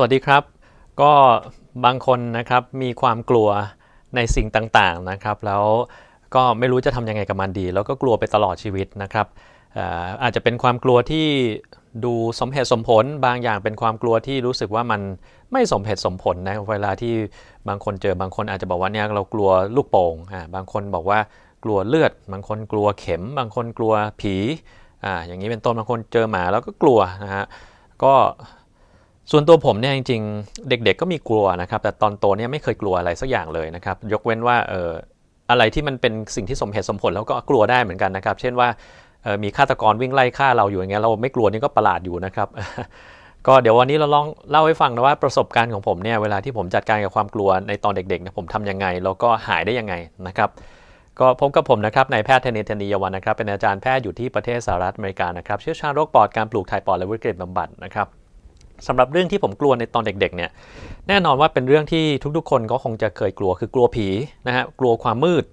สวัสดีครับ ก็บางคนนะครับมีความกลัวในสิ่งต่างๆนะครับ แล้วก็ไม่รู้จะทำยังไงกับมันดี แล้วก็กลัวไปตลอดชีวิตนะครับเอ่ออาจจะเป็นความกลัวที่ดูสมเหตุสมผล บางอย่างเป็นความกลัวที่รู้สึกว่ามันไม่สมเหตุสมผลนะเวลาที่บางคนเจอบางคนอาจจะบอกว่าเนี่ยเรากลัวลูกโป่งอ่าบางคนบอกว่ากลัวเลือด บางคนกลัวเข็ม บางคนกลัวผีอ่าอย่างนี้เป็นต้นบางคนเจอหมาแล้วก็กลัวนะฮะก็ ส่วนตัวผมเนี่ยจริงๆ เด็กๆก็มีกลัวนะครับ แต่ตอนโตเนี่ยไม่เคยกลัวอะไรสักอย่างเลยนะครับ ยกเว้นว่าเอออะไรที่มันเป็นสิ่งที่สมเหตุสมผลแล้วก็กลัวได้เหมือนกันนะครับ เช่นว่ามีฆาตกรวิ่งไล่ฆ่าเราอยู่อย่างเงี้ยเราไม่กลัวนี่ก็ประหลาดอยู่นะครับก็เดี๋ยววันนี้เราลองเล่าให้ฟังนะว่าประสบการณ์ของผมเนี่ยเวลาที่ผมจัดการกับความกลัวในตอนเด็กๆเนี่ยผมทำยังไงแล้วก็หายได้ยังไงนะครับก็พบกับผมนะครับนายแพทย์เทนนิทนียวันนะครับเป็นอาจารย์แพทย์อยู่ที่ประเทศสหรัฐอเมริกานะครับเชี่ยวชาญโรคปอดการปลูกถ่ายปอดและวิกฤตบำบัดนะครับ สำหรับเรื่องที่ผมกลัวในตอนเด็กๆเนี่ยแน่นอนว่าเป็นเรื่องที่ทุกๆ คนก็คงจะเคยกลัวคือกลัวผีนะฮะกลัวความมืด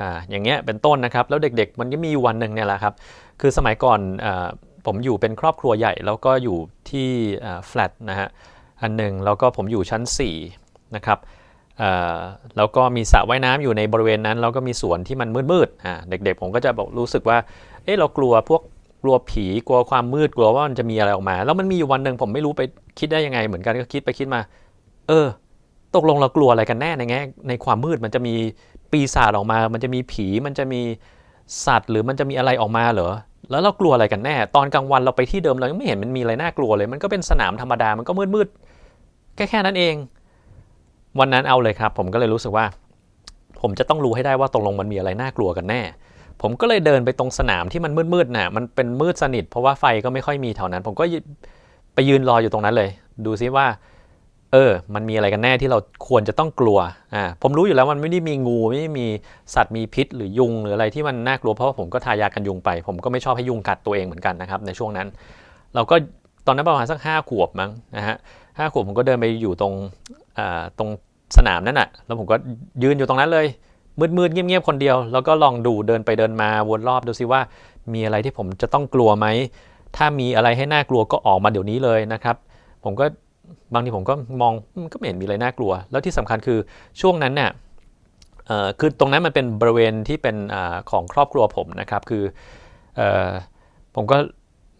อ่าอย่างเงี้ยเป็นต้นนะครับ แล้วเด็กๆ มันก็มีวันหนึ่งเนี่ยแหละครับ คือสมัยก่อนอาผมอยู่เป็นครอบครัวใหญ่ แล้วก็อยู่ที่แฟลตนะฮะอันหนึ่งแล้วก็ผมอยู่ชั้น4นะครับแล้วก็มีสระว่ายน้ำอยู่ในบริเวณนั้น แล้วก็มีสวนที่มันมืดๆเด็กๆ ผมก็จะบอกรู้สึกว่าเออเรากลัวพวก กลัวผีกลัวความมืดกลัวว่ามันจะมีอะไรออกมา แล้วมันมีอยู่วันหนึ่งผมไม่รู้ไปคิดได้ยังไง เหมือนกันก็คิดไปคิดมา เออ ตกลงเรากลัวอะไรกันแน่ในแง่ในความมืดมันจะมีปีศาจออกมา มันจะมีผีมันจะมีสัตว์ หรือมันจะมีอะไรออกมาเหรอแล้วเรากลัวอะไรกันแน่ ตอนกลางวันเราไปที่เดิมเรายังไม่เห็นมันมีอะไรน่ากลัวเลย มันก็เป็นสนามธรรมดามันก็มืดๆแค่แค่นั้นเอง วันนั้นเอาเลยครับ ผมก็เลยรู้สึกว่า ผมจะต้องรู้ให้ได้ว่าตกลงมันมีอะไรน่ากลัวกันแน่ ผมก็เลยเดินไปตรงสนามที่มันมืดๆน่ะมันเป็นมืดสนิท เพราะว่าไฟก็ไม่ค่อยมีแถวนั้น ผมก็ไปยืนรออยู่ตรงนั้นเลย ดูซิว่า เออ มันมีอะไรกันแน่ที่เราควรจะต้องกลัวอ่าผมรู้อยู่แล้วมันไม่ได้มีงูไม่ได้มีสัตว์มีพิษ หรือยุงหรืออะไรที่มันน่ากลัวเพราะว่าผมก็ทายากันยุงไป ผมก็ไม่ชอบให้ยุงกัดตัวเองเหมือนกันนะครับในช่วงนั้น เราก็ตอนนั้นประมาณสักห้าขวบมั้งนะฮะห้าขวบผมก็เดินไปอยู่ตรงอ่าตรงสนามนั่นน่ะแล้วผมก็ยืนอยู่ตรงนั้นเลย มืดๆเงียบๆคนเดียว แล้วก็ลองดูเดินไปเดินมาวนรอบดูซิว่า มีอะไรที่ผมจะต้องกลัวไหม ถ้ามีอะไรให้น่ากลัวก็ออกมาเดี๋ยวนี้เลยนะครับ ผมก็บางทีผมก็มองก็ไม่เห็นมีอะไรน่ากลัว แล้วที่สำคัญคือช่วงนั้นเนี่ยคือตรงนั้นมันเป็นบริเวณที่เป็นอของครอบครัวผมนะครับ คืออผมก็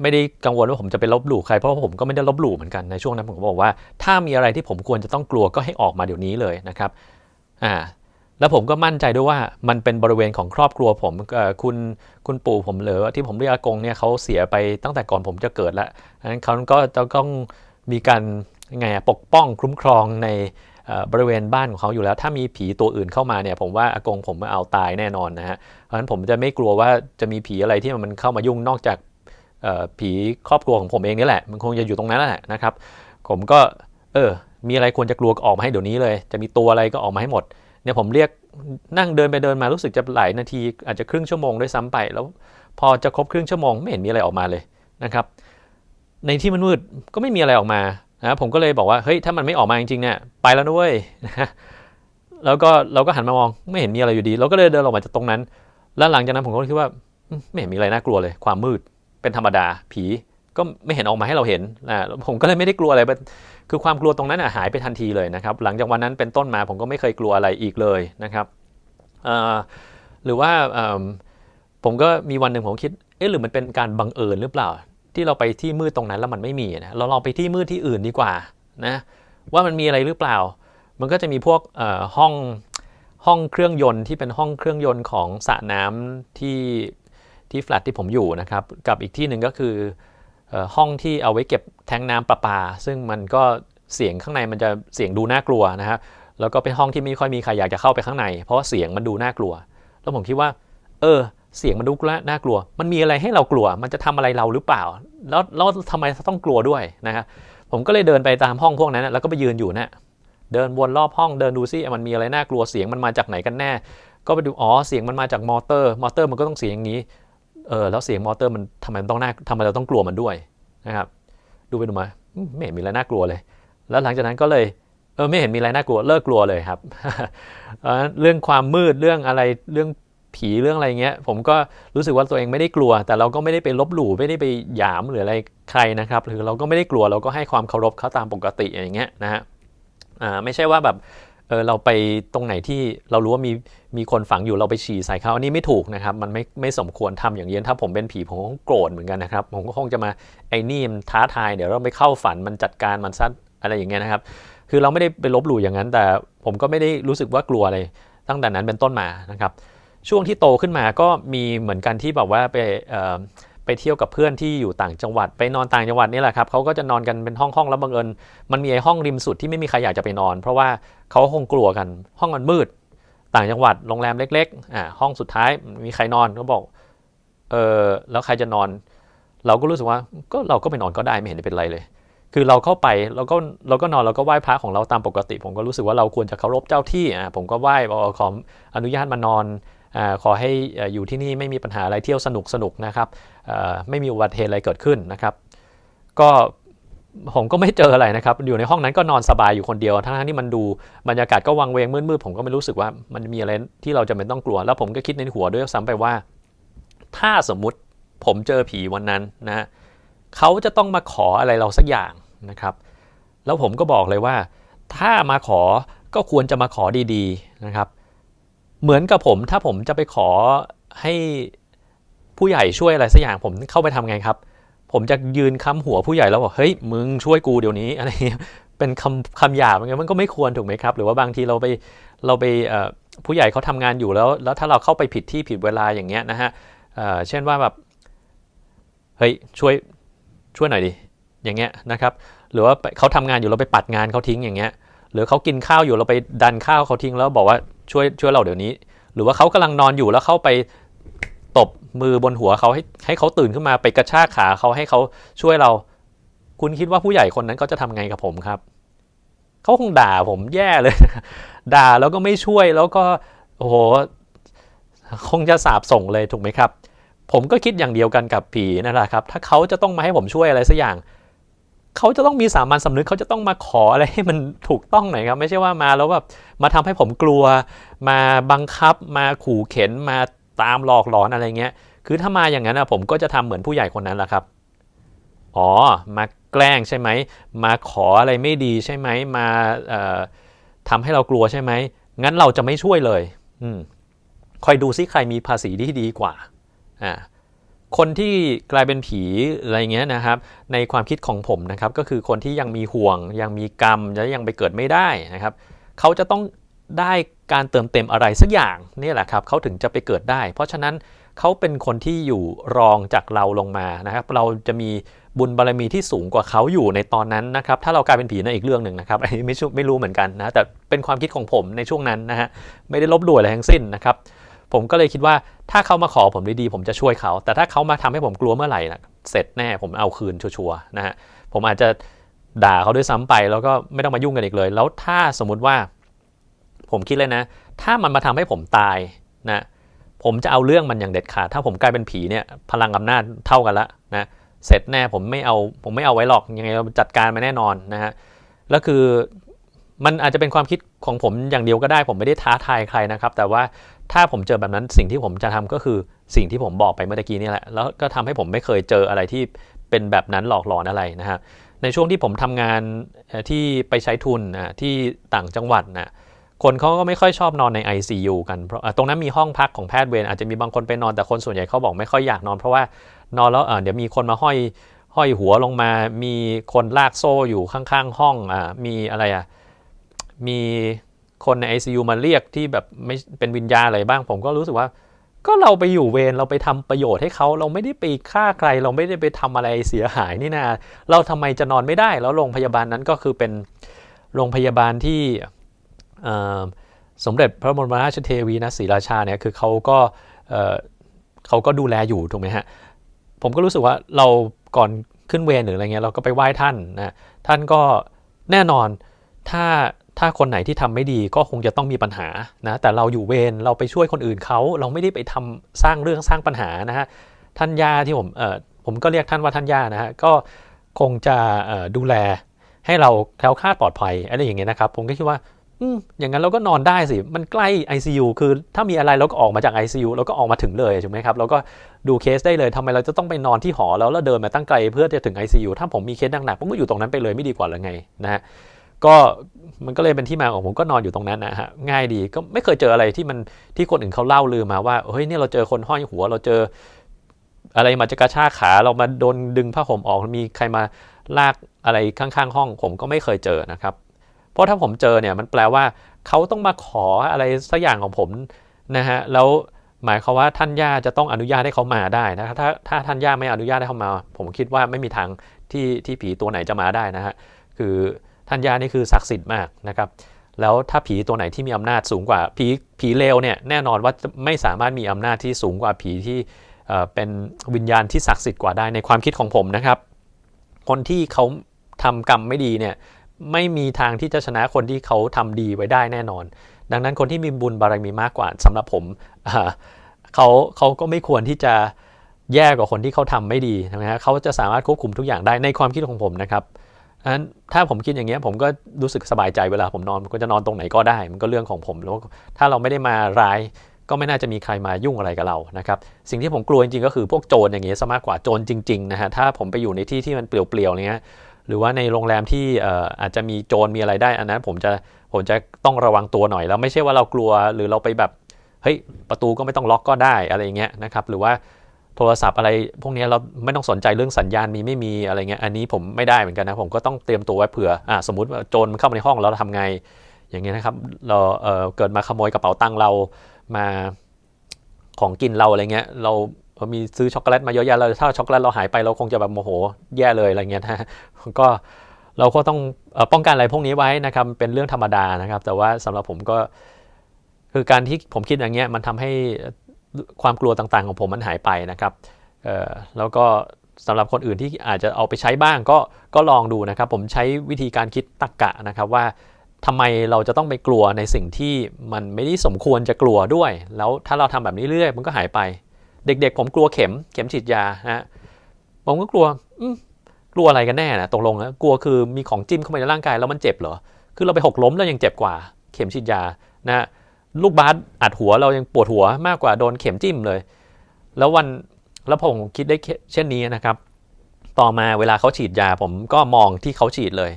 ไม่ได้กังวลว่าผมจะไปลบหลู่ใครเพราะว่าผมก็ไม่ได้ลบหลู่เหมือนกันในช่วงนั้นผมก็บอกว่า ถ้ามีอะไรที่ผมควรจะต้องกลัวก็ให้ออกมาเดี๋ยวนี้เลยนะครับอ่า แล้วผมก็มั่นใจด้วยว่ามันเป็นบริเวณของครอบครัวผมคุณคุณปู่ผมหรือที่ผมเรียกอากงเนี่ยเขาเสียไปตั้งแต่ก่อนผมจะเกิดแล้วนั้นเขาก็จะต้องมีการไงอะปกป้องคุ้มครองในบริเวณบ้านของเขาอยู่แล้ว ถ้ามีผีตัวอื่นเข้ามาเนี่ยผมว่าอากงผมเอาตายแน่นอนนะฮะเพราะฉะนั้นผมจะไม่กลัวว่าจะมีผีอะไรที่มันเข้ามายุ่งนอกจากผีครอบครัวของผมเองนี่แหละ มันคงจะอยู่ตรงนั้นแหละนะครับ ผมก็เออมีอะไรควรจะกลัวก็ออกมาให้เดี๋ยวนี้เลย จะมีตัวอะไรก็ออกมาให้หมด เนี่ยผมเรียกนั่งเดินไปเดินมารู้สึกจะหลายนาที อาจจะครึ่งชั่วโมงด้วยซ้ำไป แล้วพอจะครบครึ่งชั่วโมงไม่เห็นมีอะไรออกมาเลยนะครับ ในที่มันมืดก็ไม่มีอะไรออกมานะผมก็เลยบอกว่าเฮ้ยถ้ามันไม่ออกมาจริงๆเนี่ยไปแล้วนะเว้ยแล้วก็เราก็หันมามองไม่เห็นมีอะไรอยู่ดี เราก็เลยเดินออกมาจากตรงนั้น แล้วหลังจากนั้นผมก็คิดว่าไม่เห็นมีอะไรน่ากลัวเลย ความมืดเป็นธรรมดาผี ก็ไม่เห็นออกมาให้เราเห็นนะผมก็เลยไม่ได้กลัวอะไรคือความกลัวตรงนั้นหายไปทันทีเลยนะครับ หลังจากวันนั้นเป็นต้นมาผมก็ไม่เคยกลัวอะไรอีกเลยนะครับหรือว่าผมก็มีวันหนึ่งผมคิดเอ๊ะหรือมันเป็นการบังเอิญหรือเปล่า ที่เราไปที่มืดตรงนั้นแล้วมันไม่มีนะเราลองไปที่มืดที่อื่นดีกว่านะว่ามันมีอะไรหรือเปล่า มันก็จะมีพวกห้องห้องเครื่องยนต์ที่เป็นห้องเครื่องยนต์ของสระน้ำที่ที่แฟลตที่ผมอยู่นะครับ กับอีกที่หนึ่งก็คือ ห้องที่เอาไว้เก็บแทงน้ำประปา ซึ่งมันก็เสียงข้างในมันจะเสียงดูน่ากลัวนะฮะแล้วก็เป็นห้องที่ไม่ค่อยมีใครอยากจะเข้าไปข้างใน เพราะาเสียงมันดูน่ากลัว แล้วผมคิดว่า เออ เสียงมันดูน่ากลัว มันมีอะไรให้เรากลัว มันจะทำอะไรเราหรือเปล่า แล้วแล้วทำไมต้องกลัวด้วยนะฮะผมก็เลยเดินไปตามห้องพวกนั้นแล้วก็ไปยืนอยู่นะเดินวนรอบห้องเดินดูซิมันมีอะไรน่ากลัวเสียงมันมาจากไหนกันแน่ ก็ไปดูอ๋อเสียงมันมาจากมอเตอร์ มอเตอร์มันก็ต้องเสียงอย่างนี้ เออแล้วเสียงมอเตอร์มันทำไมมันต้องน่าทำไมเราต้องกลัวมันด้วยนะครับ ดูไปดูมาไม่เห็นมีอะไรน่ากลัวเลย แล้วหลังจากนั้นก็เลยเออไม่เห็นมีอะไรน่ากลัวเลิกกลัวเลยครับเเรื่องความมืดเรื่องอะไรเรื่องผีเรื่องอะไรเงี้ย ผมก็รู้สึกว่าตัวเองไม่ได้กลัว แต่เราก็ไม่ได้ไปลบหลู่ไม่ได้ไปหยามหรืออะไรใครนะครับหรือเราก็ไม่ได้กลัวเราก็ให้ความเคารพเขาตามปกติอย่างเงี้ยนะฮะอ่าไม่ใช่ว่าแบบ เออเราไปตรงไหนที่เรารู้ว่ามีมีคนฝังอยู่เราไปฉี่ใส่เขาอันนี้ไม่ถูกนะครับ มันไม่ไม่สมควรทำอย่างเย็นถ้าผมเป็นผีผมก็โกรธเหมือนกันนะครับ ผมก็คงจะมาไอ้นี่มันท้าทายเดี๋ยวเราไปเข้าฝันมันจัดการมันซัดอะไรอย่างเงี้ยนะครับ คือเราไม่ได้ไปลบหลู่อย่างนั้น แต่ผมก็ไม่ได้รู้สึกว่ากลัวอะไรตั้งแต่นั้นเป็นต้นมานะครับ ช่วงที่โตขึ้นมาก็มีเหมือนกันที่แบบว่าไป ไปเที่ยวกับเพื่อนที่อยู่ต่างจังหวัด ไปนอนต่างจังหวัดนี่แหละครับเขาก็จะนอนกันเป็นห้องห้องๆแล้วบังเอิญมันมีไอ้ห้องริมสุดที่ไม่มีใครอยากจะไปนอน เพราะว่าเขาคงกลัวกันห้องมันมืด ต่างจังหวัดโรงแรมเล็กๆอ่าห้องสุดท้ายมีใครนอนก็บอกเออแล้วใครจะนอน เราก็รู้สึกว่าก็เราก็ไปนอนก็ได้ไม่เห็นเป็นไรเลย คือเราเข้าไปเราก็เราก็นอนเราก็ไหว้พระของเราตามปกติ ผมก็รู้สึกว่าเราควรจะเคารพเจ้าที่อ่าผมก็ไหว้ขออนุญาตมานอน ขอให้อยู่ที่นี่ไม่มีปัญหาอะไรเที่ยวสนุกสนุกนะครับไม่มีอุบัติเหตุอะไรเกิดขึ้นนะครับ ก็ผมก็ไม่เจออะไรนะครับ อยู่ในห้องนั้นก็นอนสบายอยู่คนเดียว ทั้งที่มันดูบรรยากาศก็วังเวงมืดๆผมก็ไม่รู้สึกว่ามันมีอะไรที่เราจะเป็นต้องกลัว แล้วผมก็คิดในหัวด้วยซ้ำไปว่า ถ้าสมมุติผมเจอผีวันนั้นนะเขาจะต้องมาขออะไรเราสักอย่างนะครับ แล้วผมก็บอกเลยว่า ถ้ามาขอก็ควรจะมาขอดีๆนะครับ เหมือนกับผมถ้าผมจะไปขอให้ผู้ใหญ่ช่วยอะไรสักอย่างผมเข้าไปทำไงครับ ผมจะยืนค้ำหัวผู้ใหญ่แล้วบอกเฮ้ยมึงช่วยกูเดี๋ยวนี้อะไรเป็นคำคำหยาบอย่างเงี้ยมันก็ไม่ควรถูกไหมครับ หรือว่าบางทีเราไปเราไปผู้ใหญ่เขาทำงานอยู่แล้ว แล้วถ้าเราเข้าไปผิดที่ผิดเวลาอย่างเงี้ยนะฮะเช่นว่าแบบเฮ้ยช่วยช่วยหน่อยดิอย่างเงี้ยนะครับ หรือว่าเขาทำงานอยู่เราไปปัดงานเขาทิ้งอย่างเงี้ย หรือเขากินข้าวอยู่เราไปดันข้าวเขาทิ้งแล้วบอกว่า ช่วยช่วยเราเดี๋ยวนี้ หรือว่าเขากำลังนอนอยู่แล้วเข้าไปตบมือบนหัวเขาให้ให้เขาตื่นขึ้นมาไปกระชากขาเขาให้เขาช่วยเรา คุณคิดว่าผู้ใหญ่คนนั้นเขาจะทำไงกับผมครับเขาคงด่าผมแย่เลย ด่าแล้วก็ไม่ช่วยแล้วก็โอ้โหคงจะสาบส่งเลยถูกไหมครับ ผมก็คิดอย่างเดียวกันกับผีนั่นแหละครับ ถ้าเขาจะต้องมาให้ผมช่วยอะไรสักอย่าง เขาจะต้องมีสามัญสำนึกเขาจะต้องมาขออะไรให้มันถูกต้องหน่อยครับ ไม่ใช่ว่ามาแล้วแบบมาทำให้ผมกลัว มาบังคับ มาขู่เข็นมาตามหลอกหลอนอะไรเงี้ย คือถ้ามาอย่างนั้นนะผมก็จะทำเหมือนผู้ใหญ่คนนั้นแหละครับ อ๋อ มาแกล้งใช่ไหม มาขออะไรไม่ดีใช่ไหม มาเอ่อทำให้เรากลัวใช่ไหม งั้นเราจะไม่ช่วยเลย อืมคอยดูซิใครมีภาษีที่ดีกว่า อ่า คนที่กลายเป็นผีอะไรเงี้ยนะครับ ในความคิดของผมนะครับ ก็คือคนที่ยังมีห่วง ยังมีกรรมและยังไปเกิดไม่ได้นะครับ เขาจะต้องได้การเติมเต็มอะไรสักอย่างนี่แหละครับเขาถึงจะไปเกิดได้ เพราะฉะนั้นเขาเป็นคนที่อยู่รองจากเราลงมานะครับ เราจะมีบุญบารมีที่สูงกว่าเขาอยู่ในตอนนั้นนะครับ ถ้าเรากลายเป็นผีนั่นอีกเรื่องหนึ่งนะครับอันนี้ไม่ไม่รู้เหมือนกันนะแต่เป็นความคิดของผมในช่วงนั้นนะฮะไม่ได้ลบหลู่อะไรทั้งสิ้นนะครับ ผมก็เลยคิดว่าถ้าเขามาขอผมดีๆผมจะช่วยเขา แต่ถ้าเขามาทำให้ผมกลัวเมื่อไหร่นะเสร็จแน่ผมเอาคืนชัวร์นะฮะผมอาจจะด่าเขาด้วยซ้ำไป แล้วก็ไม่ต้องมายุ่งกันอีกเลย แล้วถ้าสมมุติว่า ผมคิดเลยนะ ถ้ามันมาทำให้ผมตายนะผมจะเอาเรื่องมันอย่างเด็ดขาด ถ้าผมกลายเป็นผีเนี่ยพลังอำนาจเท่ากันละนะเสร็จแน่ผมไม่เอาผมไม่เอาไว้หรอกยังไงเราจัดการมาแน่นอนนะฮะแล้วคือมันอาจจะเป็นความคิดของผมอย่างเดียวก็ได้ ผมไม่ได้ท้าทายใครนะครับ แต่ว่า ถ้าผมเจอแบบนั้นสิ่งที่ผมจะทำก็คือสิ่งที่ผมบอกไปเมื่อกี้นี่แหละแล้วก็ทำให้ผมไม่เคยเจออะไรที่เป็นแบบนั้นหลอกหลอนอะไรนะฮะในช่วงที่ผมทำงานที่ไปใช้ทุนอะที่ต่างจังหวัดนะคนเขาก็ไม่ค่อยชอบนอนใน ICU กันเพราะตรงนั้นมีห้องพักของแพทย์เวรอาจจะมีบางคนไปนอนแต่คนส่วนใหญ่เขาบอกไม่ค่อยอยากนอนเพราะว่านอนแล้วเดี๋ยวมีคนมาห้อยห้อยหัวลงมา มีคนลากโซ่อยู่ข้างๆ ห้องอะมีอะไรอะมี คนใน ICU มาเรียกที่แบบไม่เป็นวิญญาอะไรบ้าง ผมก็รู้สึกว่า ก็เราไปอยู่เวรเราไปทำประโยชน์ให้เขาเราไม่ได้ไปฆ่าใคร เราไม่ได้ไปทำอะไรเสียหายนี่นาเราทำไมจะนอนไม่ได้ แล้วโรงพยาบาลนั้นก็คือเป็นโรงพยาบาลที่สมเด็จพระบรมราชเทวีนะศรีราชาเนี่ยคือเขาก็เเขาก็ดูแลอยู่ถูกไหมฮะผมก็รู้สึกว่าเราก่อนขึ้นเวรหรืออะไรเงี้ยเราก็ไปไหว้ท่านนะท่านก็แน่นอนถ้า ถ้าคนไหนที่ทำไม่ดีก็คงจะต้องมีปัญหานะแต่เราอยู่เวรเราไปช่วยคนอื่นเขาเราไม่ได้ไปทำสร้างเรื่องสร้างปัญหานะฮะท่านย่าที่ผมเอ่อผมก็เรียกท่านว่าท่านย่านะฮะก็คงจะดูแลให้เราแคล้วคลาดปลอดภัยอะไรอย่างเงี้ยนะครับผมก็คิดว่าอืมอย่างนั้นเราก็นอนได้สิ มันใกล้ ICU คือถ้ามีอะไรเราก็ออกมาจาก ICU เราก็ออกมาถึงเลยถูกไหมครับ เราก็ดูเคสได้เลยทำไมเราจะต้องไปนอนที่หอแล้วแล้วเดินมาตั้งไกลเพื่อจะถึง ICU ถ้าผมมีเคสหนักๆผมก็อยู่ตรงนั้นไปเลยไม่ดีกว่าหรือไงนะฮะ ก็มันก็เลยเป็นที่มาของผมก็นอนอยู่ตรงนั้นนะฮะง่ายดีก็ไม่เคยเจออะไรที่มันที่คนอื่นเขาเล่าลือมาว่าเฮ้ยเนี่ยเราเจอคนห้อยหัว เราเจอ อะไรมาจะกระชากขาเรามาโดนดึงผ้าห่มออกมีใครมาลากอะไรข้างๆ ห้อง ผมก็ไม่เคยเจอนะครับ เพราะถ้าผมเจอเนี่ยมันแปลว่าเขาต้องมาขออะไรสักอย่างของผมนะฮะแล้วหมายความว่าท่านย่าจะต้องอนุญาตให้เขามาได้นะครับถ้าถ้าท่านย่าไม่อนุญาตให้เขามา ผมคิดว่าไม่มีทางที่ที่ผีตัวไหนจะมาได้นะฮะคือ ท่านยานี่คือศักดิ์สิทธิ์มากนะครับแล้วถ้าผีตัวไหนที่มีอำนาจสูงกว่าผีผีเลวเนี่ยแน่นอนว่าไม่สามารถมีอำนาจที่สูงกว่าผีที่เป็นวิญญาณที่ศักดิ์สิทธิ์กว่าได้ในความคิดของผมนะครับ คนที่เขาทำกรรมไม่ดีเนี่ยไม่มีทางที่จะชนะคนที่เขาทำดีไว้ได้แน่นอน ดังนั้นคนที่มีบุญบารมีมากกว่าสำหรับผมเขาเขาก็ไม่ควรที่จะแย่กว่าคนที่เขาทำไม่ดีนะฮะเขาจะสามารถควบคุมทุกอย่างได้ในความคิดของผมนะครับ นั้นถ้าผมคิดอย่างเงี้ยผมก็รู้สึกสบายใจเวลาผมนอนผมก็จะนอนตรงไหนก็ได้ มันก็เรื่องของผมแล้วถ้าเราไม่ได้มาร้ายก็ไม่น่าจะมีใครมายุ่งอะไรกับเรานะครับสิ่งที่ผมกลัวจริงๆก็คือพวกโจรอย่างเงี้ยซะมากกว่าโจรจริงๆนะฮะถ้าผมไปอยู่ในที่ที่มันเปลี่ยวๆเงี้ยหรือว่าในโรงแรมที่อาจจะมีโจรมีอะไรได้ อันนั้นผมจะผมจะต้องระวังตัวหน่อยแล้วไม่ใช่ว่าเรากลัวหรือเราไปแบบเฮ้ยประตูก็ไม่ต้องล็อกก็ได้อะไรเงี้ยนะครับหรือว่า โทรศัพท์อะไรพวกนี้เราไม่ต้องสนใจเรื่องสัญญาณมีไม่มีอะไรเงี้ยอันนี้ผมไม่ได้เหมือนกันนะผมก็ต้องเตรียมตัวไว้เผื่ออ่าสมมติว่าโจรมันเข้ามาในห้องเราทำไง อย่างเงี้ยนะครับเราเเกิดมาขโมยกระเป๋าตังค์เรามาของกินเราอะไรเงี้ยเรามีซื้อช็อกโกแลตมาเยอะแยะเลยถ้าช็อกโกแลตเราหายไปเราคงจะแบบโมโหแย่เลยอะไรเงี้ยนะก็เราก็ต้องป้องกันอะไรพวกนี้ไว้นะครับเป็นเรื่องธรรมดานะครับ แต่ว่าสำหรับผมก็คือการที่ผมคิดอย่างเงี้ยมันทำให้ ความกลัวต่างๆของผมมันหายไปนะครับแล้วก็สำหรับคนอื่นที่อาจจะเอาไปใช้บ้างก็ก็ลองดูนะครับ ผมใช้วิธีการคิดตักกะนะครับว่าทำไมเราจะต้องไปกลัวในสิ่งที่มันไม่ได้สมควรจะกลัวด้วย แล้วถ้าเราทำแบบนี้เรื่อยมันก็หายไป เด็กๆ ผมกลัวเข็มเข็มฉีดยาฮะผมก็กลัวอืกลัวอะไรกันแน่นะตกลงแล้วกลัวคือมีของจิ้มเข้าไปในร่างกายแล้วมันเจ็บเหรอคือเราไปหกล้มแล้วยังเจ็บกว่า เข็มฉีดยานะ ลูกบาสอัดหัวเรายังปวดหัวมากกว่าโดนเข็มจิ้มเลย แล้ววันแล้วผมคิดได้เช่นนี้นะครับ ต่อมาเวลาเขาฉีดยาผมก็มองที่เขาฉีดเลย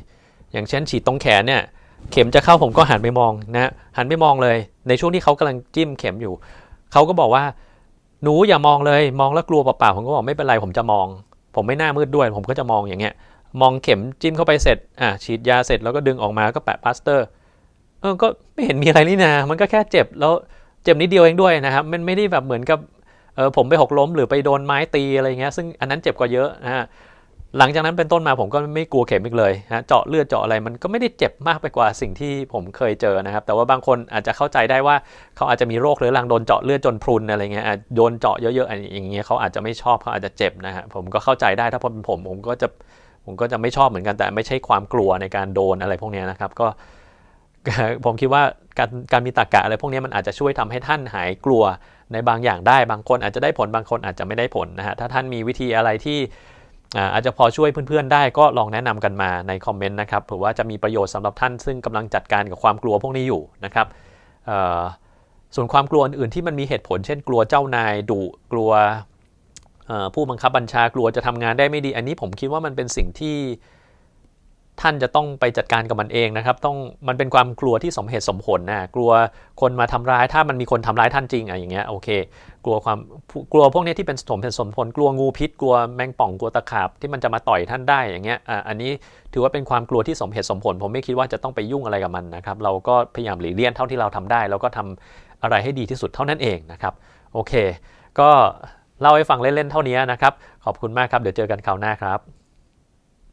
อย่างเช่นฉีดตรงแขนเนี่ย เข็มจะเข้าผมก็หันไปมองนะหันไปมองเลย ในช่วงที่เขากำลังจิ้มเข็มอยู่ เขาก็บอกว่า หนูอย่ามองเลย มองแล้วกลัวเปล่าๆผมก็บอกไม่เป็นไรผมจะมอง ผมไม่น่ามืดด้วย ผมก็จะมองอย่างเงี้ย มองเข็มจิ้มเข้าไปเสร็จอะฉีดยาเสร็จแล้วก็ดึงออกมาก็แปะพลาสเตอร์ เออก็ไม่เห็นมีอะไรนี่นะมันก็แค่เจ็บแล้วเจ็บนิดเดียวเองด้วยนะครับ มันไม่ได้แบบเหมือนกับเออผมไปหกล้มหรือไปโดนไม้ตีอะไรเงี้ยซึ่งอันนั้นเจ็บกว่าเยอะนะฮะหลังจากนั้นเป็นต้นมาผมก็ไม่กลัวเข็มอีกเลยนะเจาะเลือดเจาะอะไรมันก็ไม่ได้เจ็บมากไปกว่าสิ่งที่ผมเคยเจอนะครับ แต่ว่าบางคนอาจจะเข้าใจได้ว่าเขาอาจจะมีโรคเรื้อรังโดนเจาะเลือดจนพรุนอะไรเงี้ยโดนเจาะเยอะๆอย่างเงี้ยเขาอาจจะไม่ชอบเขาอาจจะเจ็บนะฮะผมก็เข้าใจได้ถ้าเป็นผมผมก็จะผมก็จะไม่ชอบเหมือนกันแต่ไม่ใช่ความกลัวในการโดนอะไรพวกนี้นะครับก็ ผมคิดว่าการการมีตรกกะอะไรพวกนี้มันอาจจะช่วยทำให้ท่านหายกลัวในบางอย่างได้ บางคนอาจจะได้ผลบางคนอาจจะไม่ได้ผลนะฮะถ้าท่านมีวิธีอะไรที่อาจจะพอช่วยเพื่อนๆ ได้ก็ลองแนะนำกันมาในคอมเมนต์นะครับเผื่อว่าจะมีประโยชน์สำหรับท่านซึ่งกำลังจัดการกับความกลัวพวกนี้อยู่นะครับส่วนความกลัวอื่นที่มันมีเหตุผล เช่นกลัวเจ้านายดุกลัวผู้บังคับบัญชากลัวจะทำงานได้ไม่ดี อันนี้ผมคิดว่ามันเป็นสิ่งที่ ท่านจะต้องไปจัดการกับมันเองนะครับ ต้องมันเป็นความกลัวที่สมเหตุสมผลนะกลัวคนมาทำร้ายถ้ามันมีคนทำร้ายท่านจริงอะอย่างเงี้ยโอเค กลัวความกลัวพวกนี้ที่เป็นสมเหตุสมผล กลัวงูพิษ กลัวแมงป่องกลัวตะขาบที่มันจะมาต่อยท่านได้อย่างเงี้ยอ่าอันนี้ถือว่าเป็นความกลัวที่สมเหตุสมผล ผมไม่คิดว่าจะต้องไปยุ่งอะไรกับมันนะครับ เราก็พยายามหลีกเลี่ยงเท่าที่เราทำได้ แล้วก็ทำอะไรให้ดีที่สุดเท่านั้นเองนะครับโอเค ก็เล่าให้ฟังเล่นๆเท่านี้นะครับขอบคุณมากครับเดี๋ยวเจอกันคราวหน้าครับ